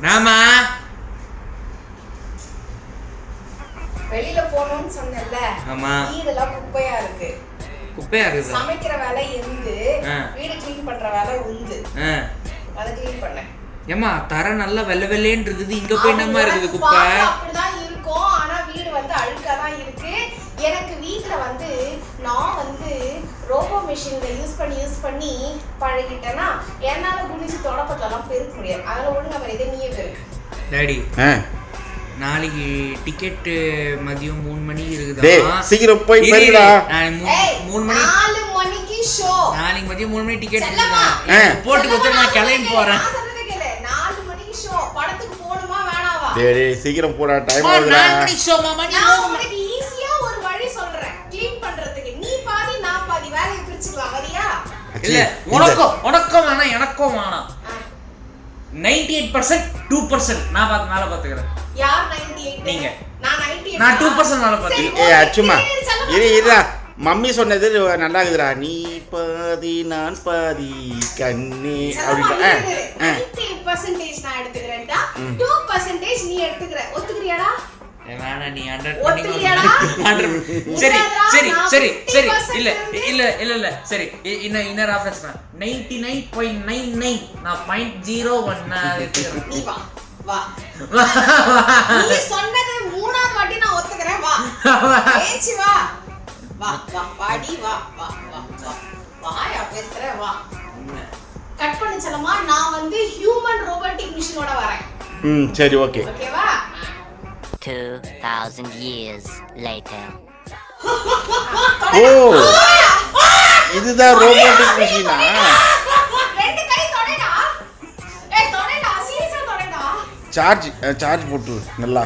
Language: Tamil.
நாமா? வெளியில போகணும்னு சொன்னேன்ல. ஆமா. வீடெல்லாம் குப்பையா இருக்கு. குப்பையா இருக்குது? சமைக்கிற வேலை இருந்து. வீடு க்ளீன் பண்ற வேலை ஆ. அதை க்ளீன் பண்ணேன். ஏம்மா தர நல்லா வெள்ளை வெள்ளைன்னு இருக்குது. இங்க போய் என்னம்மா இருக்குது குப்பை? அப்படிதான் மிஷின்ல யூஸ் பண்ணி யூஸ் பண்ணி பழகிட்டேன்னா என்னால குனிஞ்சு தொடப்பத்தெல்லாம் பெருக்க முடியாது. அதனால ஒழுங்கா மாதிரி இதை நீயே பெருக்கு டாடி ஆ. நாளைக்கு டிக்கெட்டு மதியம் மூணு மணி இருக்குதா? சீக்கிரம் போய் மூணு மணி நாலு மணிக்கு ஷோ நாளைக்கு மதியம் மூணு மணி டிக்கெட். இருக்குதா? போட்டு கொடுத்து நான் கிளம்பி போறேன். நாலு மணிக்கு ஷோ படத்துக்கு போகணுமா வேணாவா? டேய் டேய் சீக்கிரம் போடா டைம் மணி இல்ல உனக்கும் உனக்கும் வேணாம் எனக்கும் வேணாம். Ninety eight percent two percent நான் பார்த்து மேல பாத்துக்கிறேன். யார் 98 நீங்க. நான் 98 நான் 2% வேலை பார்த்தேன். சரி, ஏ. அச்சுமா. இரு. இருடா மம்மி சொன்னது நல்லா இருக்குதுடா நீ பாதி நான் பாதி கண்ணே 98% நான் எடுத்துக்கிறேன்டா. ம். 2% நீ எடுத்துக்கிற. ஒத்துக்கிறியாடா? வேணாம் நீ? சரி சரி சரி சரி. 50% இல்ல இல்ல இல்ல இல்ல. சரி இன்ன இன்னர் ஆஃபர்ஸ் நான் ninety nine point nine nine நான் பாயிண்ட் ஜீரோ ஒன் நீ வா வா. நீ சொன்னது மூணாவது வாட்டி நான் ஒத்துக்கிறேன். வா. ஏச்சி வா. வா வா வாடி வா வா வா வா. வாயா பேசுற வா. கட் பண்ணு செல்லம்மா. நான் வந்து ஹியூமன் ரோபோட்டிக் மிஷினோட வரேன். ம் சரி ஓகே. ஓகேவா? 2,000 years later. ஓ இதுதான் ரோபோட்டிக் மிஷினா ரெண்டு கை தொடடா. ஏய் தொடடா. சீரியஸா தொடடா. சார்ஜ் சார்ஜ் போட்டு நல்லா.